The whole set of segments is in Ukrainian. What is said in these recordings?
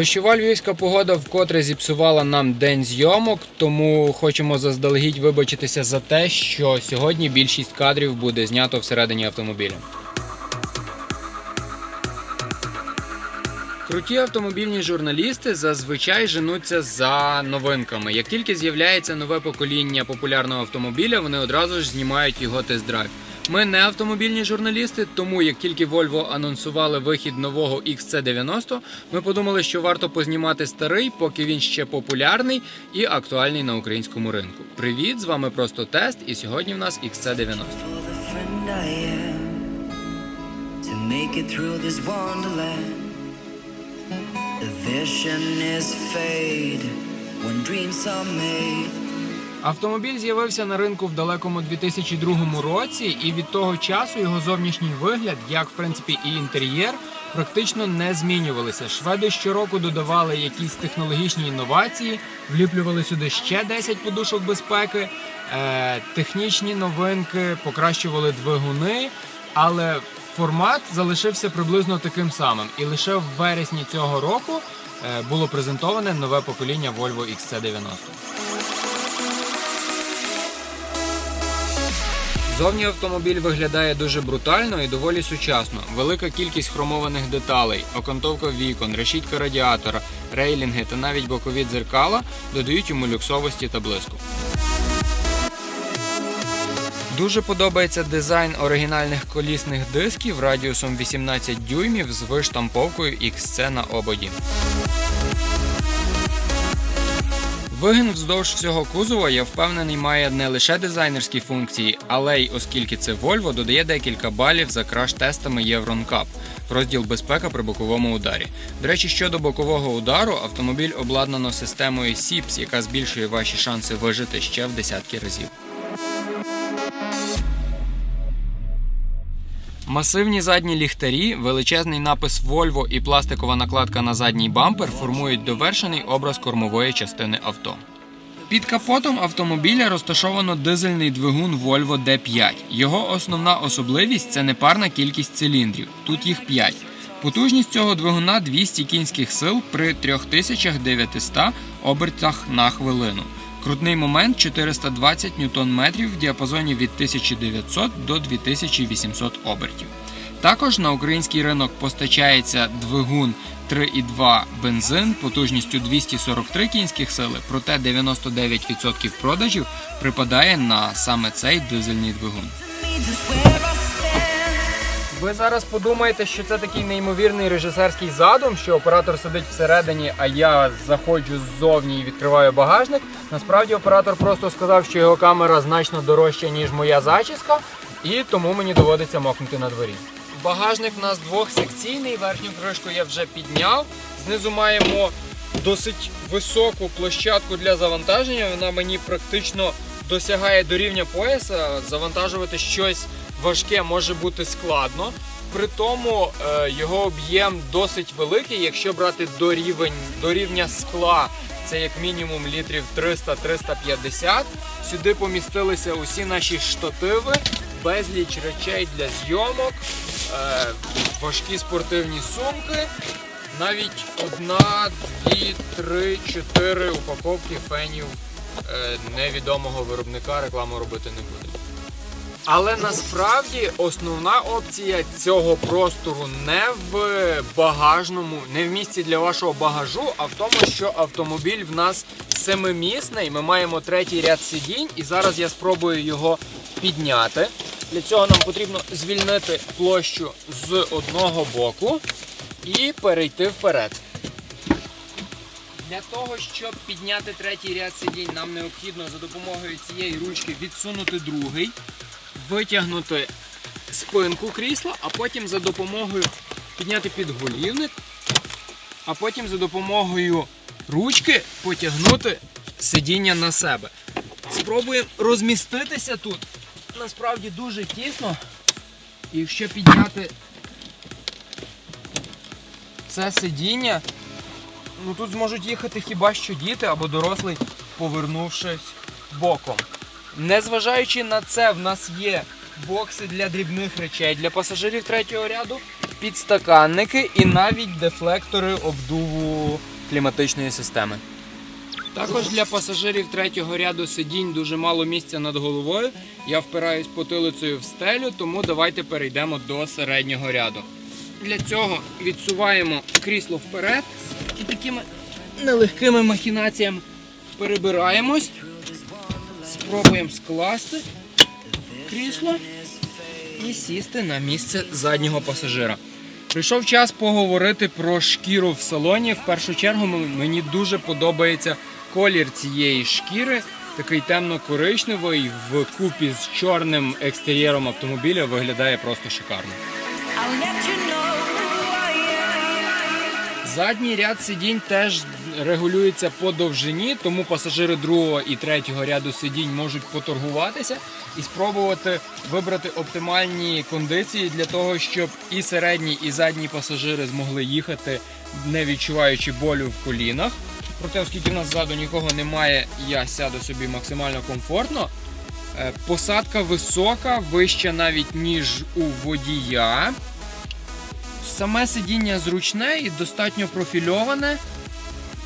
Дощова львівська погода вкотре зіпсувала нам день зйомок, тому хочемо заздалегідь вибачитися за те, що сьогодні більшість кадрів буде знято всередині автомобіля. Круті автомобільні журналісти зазвичай женуться за новинками. Як тільки з'являється нове покоління популярного автомобіля, вони одразу ж знімають його тест-драйв. Ми не автомобільні журналісти, тому як тільки Volvo анонсували вихід нового XC90, ми подумали, що варто познімати старий, поки він ще популярний і актуальний на українському ринку. Привіт, з вами просто тест, і сьогодні в нас XC90. for the friend I am to make it through this wonderland. Автомобіль з'явився на ринку в далекому 2002 році, і від того часу його зовнішній вигляд, як в принципі і інтер'єр, практично не змінювалися. Шведи щороку додавали якісь технологічні інновації, вліплювали сюди ще 10 подушок безпеки, е, технічні новинки, покращували двигуни, але формат залишився приблизно таким самим. І лише в вересні цього року е, було презентоване нове покоління Volvo XC90. Зовні автомобіль виглядає дуже брутально і доволі сучасно. Велика кількість хромованих деталей, окантовка вікон, решітка радіатора, рейлінги та навіть бокові дзеркала додають йому люксовості та блиску. Дуже подобається дизайн оригінальних колісних дисків радіусом 18 дюймів з виштамповкою XC на ободі. Вигін вздовж всього кузова, я впевнений, має не лише дизайнерські функції, але й оскільки це Volvo, додає декілька балів за краш-тестами Євронкап в розділ безпека при боковому ударі. До речі, щодо бокового удару, автомобіль обладнано системою SIPS, яка збільшує ваші шанси вижити ще в десятки разів. Масивні задні ліхтарі, величезний напис Volvo і пластикова накладка на задній бампер формують довершений образ кормової частини авто. Під капотом автомобіля розташовано дизельний двигун Volvo D5. Його основна особливість це непарна кількість циліндрів. Тут їх 5. Потужність цього двигуна 200 кінських сил при 3900 обертах на хвилину. Крутний момент 420 ньютон-метрів в діапазоні від 1900 до 2800 обертів. Також на український ринок постачається двигун 3,2 бензин потужністю 243 кінських сили, проте 99% продажів припадає на саме цей дизельний двигун. Ви зараз подумаєте, що це такий неймовірний режисерський задум, що оператор сидить всередині, а я заходжу ззовні і відкриваю багажник. Насправді оператор просто сказав, що його камера значно дорожча, ніж моя зачіска, і тому мені доводиться мокнути на дворі. Багажник в нас двохсекційний, верхню кришку я вже підняв. Знизу маємо досить високу площадку для завантаження. Вона мені практично досягає до рівня пояса. Завантажувати щось важке може бути складно. При тому е, його об'єм досить великий. Якщо брати до, рівень, до рівня скла, це як мінімум літрів 300-350. Сюди помістилися усі наші штативи, безліч речей для зйомок, е, важкі спортивні сумки. Навіть одна, дві, три, чотири упаковки фенів е, невідомого виробника рекламу робити не буде. Але насправді основна опція цього простору не в багажному, не в місці для вашого багажу, а в тому, що автомобіль в нас семимісний. Ми маємо третій ряд сидінь, і зараз я спробую його підняти. Для цього нам потрібно звільнити площу з одного боку і перейти вперед. Для того, щоб підняти третій ряд сидінь, нам необхідно за допомогою цієї ручки відсунути другий, витягнути спинку крісла, а потім за допомогою підняти підголівник, а потім за допомогою ручки потягнути сидіння на себе. Спробуємо розміститися тут. Насправді дуже тісно. І якщо підняти це сидіння, ну тут зможуть їхати хіба що діти або дорослий, повернувшись боком. Незважаючи на це, в нас є бокси для дрібних речей для пасажирів третього ряду. підстаканники і навіть дефлектори обдуву кліматичної системи. Також для пасажирів третього ряду сидінь дуже мало місця над головою. Я впираюсь потилицею в стелю, тому давайте перейдемо до середнього ряду. Для цього відсуваємо крісло вперед і такими нелегкими махінаціями перебираємось, спробуємо скласти крісло і сісти на місце заднього пасажира. Прийшов час поговорити про шкіру в салоні. В першу чергу мені дуже подобається колір цієї шкіри. Такий темно-коричневий в купі з чорним екстер'єром автомобіля виглядає просто шикарно. You know. Задній ряд сидінь теж регулюється по довжині, тому пасажири другого і третього ряду сидінь можуть поторгуватися і спробувати вибрати оптимальні кондиції для того, щоб і середні, і задні пасажири змогли їхати, не відчуваючи болю в колінах. Проте, оскільки в нас ззаду нікого немає, я сяду собі максимально комфортно. Е, Посадка висока, вища навіть ніж у водія. Саме сидіння зручне і достатньо профільоване,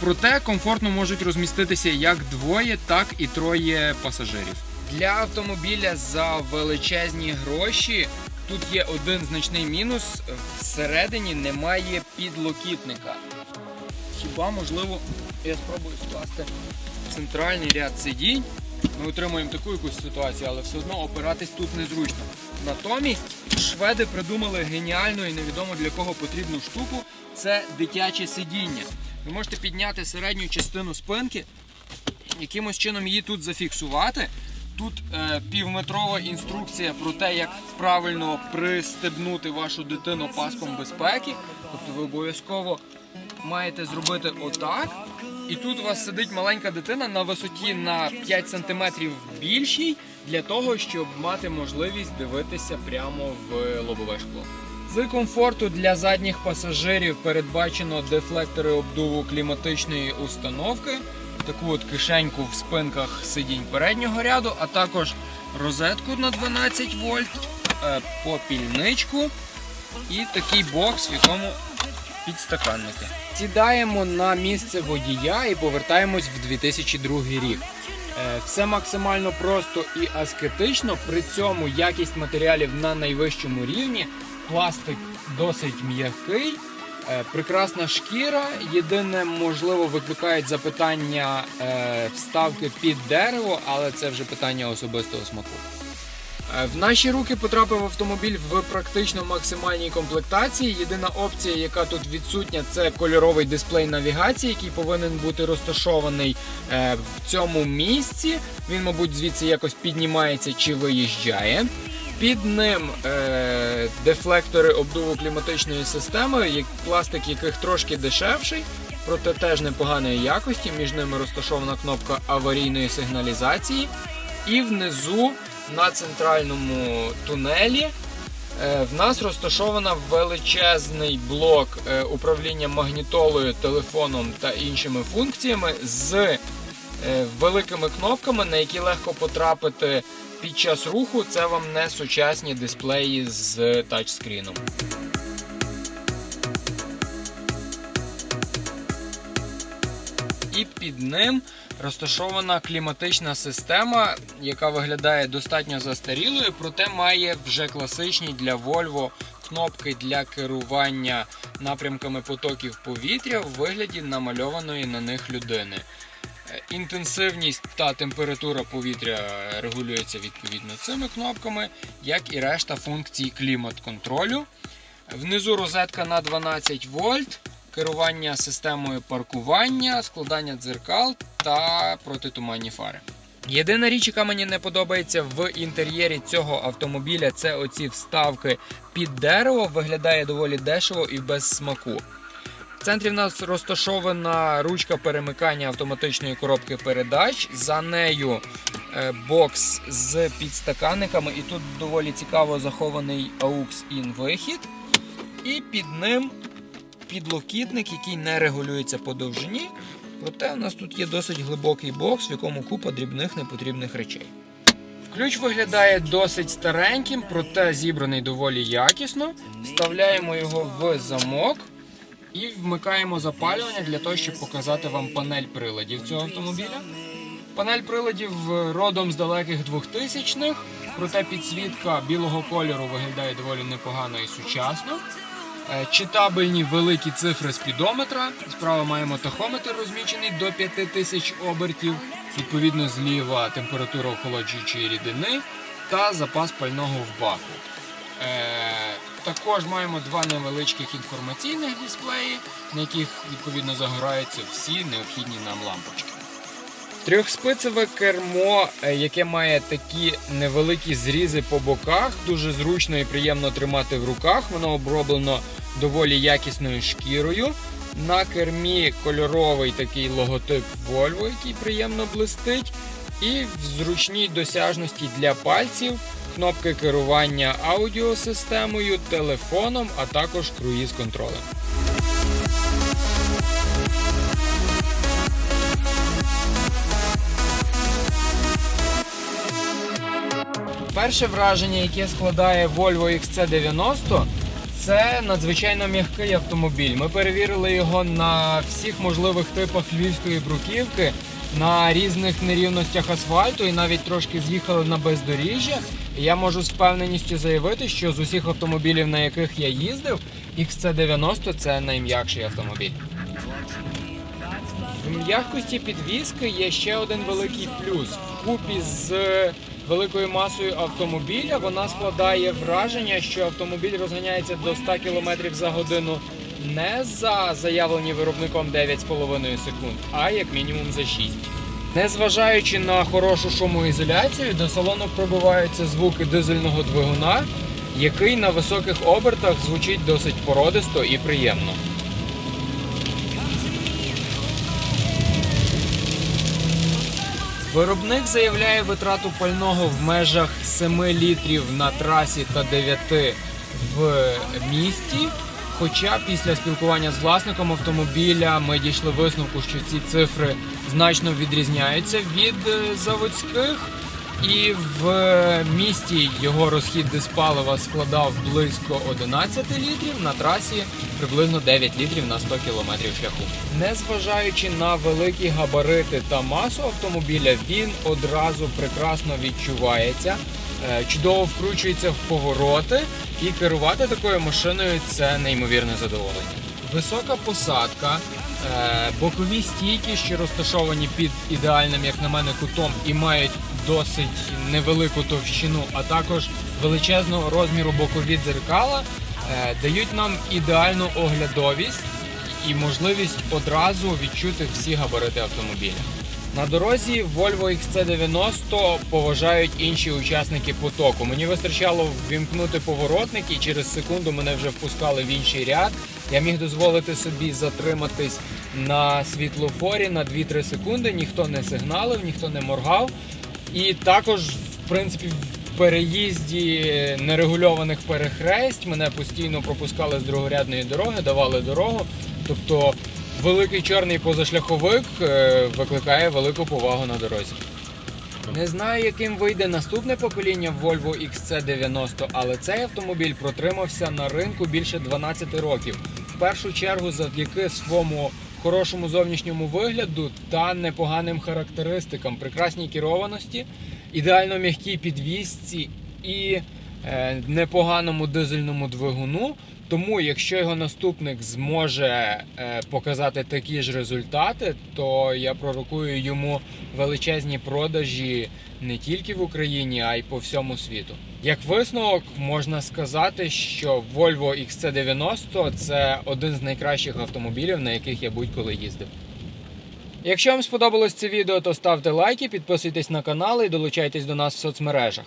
проте комфортно можуть розміститися як двоє, так і троє пасажирів. Для автомобіля за величезні гроші тут є один значний мінус: всередині немає підлокітника. Хіба можливо, я спробую скласти центральний ряд сидінь. Ми отримуємо таку якусь ситуацію, але все одно опиратись тут незручно. Натомість шведи придумали геніальну і невідомо для кого потрібну штуку це дитяче сидіння. Ви можете підняти середню частину спинки, якимось чином її тут зафіксувати. Тут е, півметрова інструкція про те, як правильно пристебнути вашу дитину паском безпеки. Тобто ви обов'язково маєте зробити отак. І тут у вас сидить маленька дитина на висоті на 5 см більшій для того, щоб мати можливість дивитися прямо в лобове шкло. З комфорту для задніх пасажирів передбачено дефлектори обдуву кліматичної установки, таку от кишеньку в спинках сидінь переднього ряду, а також розетку на 12 вольт, е, попільничку і такий бокс, в якому підстаканники. Сідаємо на місце водія і повертаємось в 2002 рік. Е, Все максимально просто і аскетично. При цьому якість матеріалів на найвищому рівні. Пластик досить м'який, е, прекрасна шкіра. Єдине, можливо, викликають запитання е, вставки під дерево, але це вже питання особистого смаку. Е, В наші руки потрапив автомобіль в практично максимальній комплектації. Єдина опція, яка тут відсутня, це кольоровий дисплей навігації, який повинен бути розташований в цьому місці. Він, мабуть, звідси якось піднімається чи виїжджає. Під ним е, дефлектори обдуву кліматичної системи, як- пластик яких трошки дешевший, проте теж непоганої якості. Між ними розташована кнопка аварійної сигналізації. І внизу на центральному тунелі е, в нас розташована величезний блок е, управління магнітолою, телефоном та іншими функціями з великими кнопками, на які легко потрапити під час руху. Це вам не сучасні дисплеї з тачскріном. І під ним розташована кліматична система, яка виглядає достатньо застарілою, проте має вже класичні для Volvo кнопки для керування напрямками потоків повітря у вигляді намальованої на них людини. Е, Інтенсивність та температура повітря регулюється відповідно цими кнопками, як і решта функцій клімат-контролю. Внизу розетка на 12 вольт, керування системою паркування, складання дзеркал та протитуманні фари. Єдина річ, яка мені не подобається в інтер'єрі цього автомобіля, це оці вставки під дерево. Виглядає доволі дешево і без смаку. В центрі в нас розташована ручка перемикання автоматичної коробки передач. За нею е, бокс з підстаканниками, і тут доволі цікаво захований AUX-IN вихід. І під ним підлокітник, який не регулюється по довжині. Проте у нас тут є досить глибокий бокс, в якому купа дрібних непотрібних речей. Ключ виглядає досить стареньким, проте зібраний доволі якісно. Вставляємо його в замок і вмикаємо запалювання для того, щоб показати вам панель приладів цього автомобіля. Панель приладів е, родом з далеких 2000-х, проте підсвітка білого кольору виглядає доволі непогано і сучасно. Е, Читабельні великі цифри спідометра. Справа маємо тахометр розмічений до 5000 обертів. Відповідно, зліва температура охолоджуючої рідини та запас пального в баку. Також маємо два невеличких інформаційних дисплеї, на яких відповідно загораються всі необхідні нам лампочки. Трьохспицеве кермо, е, яке має такі невеликі зрізи по боках, дуже зручно і приємно тримати в руках. Воно оброблено доволі якісною шкірою. На кермі кольоровий такий логотип Volvo, який приємно блистить. І в зручній досяжності для пальців кнопки керування аудіосистемою, телефоном, а також круїз-контролем. Перше враження, яке складає Volvo XC90, це надзвичайно м'який автомобіль. Ми перевірили його на всіх можливих типах львівської бруківки, на різних нерівностях асфальту і навіть трошки з'їхали на бездоріжжя. Я можу з впевненістю заявити, що з усіх автомобілів, на яких я їздив, XC90 це найм'якший автомобіль. В м'якості підвіски є ще один великий плюс. Вкупі з великою масою автомобіля вона складає враження, що автомобіль розганяється до 100 км за годину не за заявлені виробником 9,5 секунд, а як мінімум за 6. Незважаючи на хорошу шумоізоляцію, до салону пробиваються звуки дизельного двигуна, який на високих обертах звучить досить породисто і приємно. Виробник заявляє витрату пального в межах 7 літрів на трасі та 9 в місті. Хоча після спілкування з власником автомобіля ми дійшли висновку, що ці цифри значно відрізняються від е, заводських. І в місті його розхід диспалива складав близько 11 літрів, на трасі приблизно 9 літрів на 100 кілометрів шляху. Незважаючи на великі габарити та масу автомобіля, він одразу прекрасно відчувається, е, чудово вкручується в повороти, і керувати такою машиною це неймовірне задоволення. Висока посадка, е, бокові стійки, що розташовані під ідеальним, як на мене, кутом і мають досить невелику товщину, а також величезного розміру бокові дзеркала, е, дають нам ідеальну оглядовість і можливість одразу відчути всі габарити автомобіля. На дорозі Volvo XC90 поважають інші учасники потоку. Мені вистачало ввімкнути поворотник і через секунду мене вже впускали в інший ряд. Я міг дозволити собі затриматись на світлофорі на 2-3 секунди. Ніхто не сигналив, ніхто не моргав. І також, в принципі, в переїзді нерегульованих перехресть мене постійно пропускали з другорядної дороги, давали дорогу. Тобто великий чорний позашляховик е, викликає велику повагу на дорозі. Не знаю, яким вийде наступне покоління Volvo XC90, але цей автомобіль протримався на ринку більше 12 років. В першу чергу завдяки своєму хорошому зовнішньому вигляду та непоганим характеристикам, прекрасній керованості, ідеально м'якій підвісці і е, непоганому дизельному двигуну. Тому, якщо його наступник зможе е, показати такі ж результати, то я пророкую йому величезні продажі не тільки в Україні, а й по всьому світу. Як висновок, можна сказати, що Volvo XC90 це один з найкращих автомобілів, на яких я будь-коли їздив. Якщо вам сподобалось це відео, то ставте лайки, підписуйтесь на канал і долучайтесь до нас в соцмережах.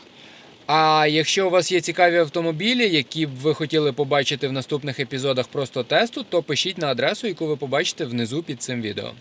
А якщо у вас є цікаві автомобілі, які б ви хотіли побачити в наступних епізодах просто тесту, то пишіть на адресу, яку ви побачите внизу під цим відео.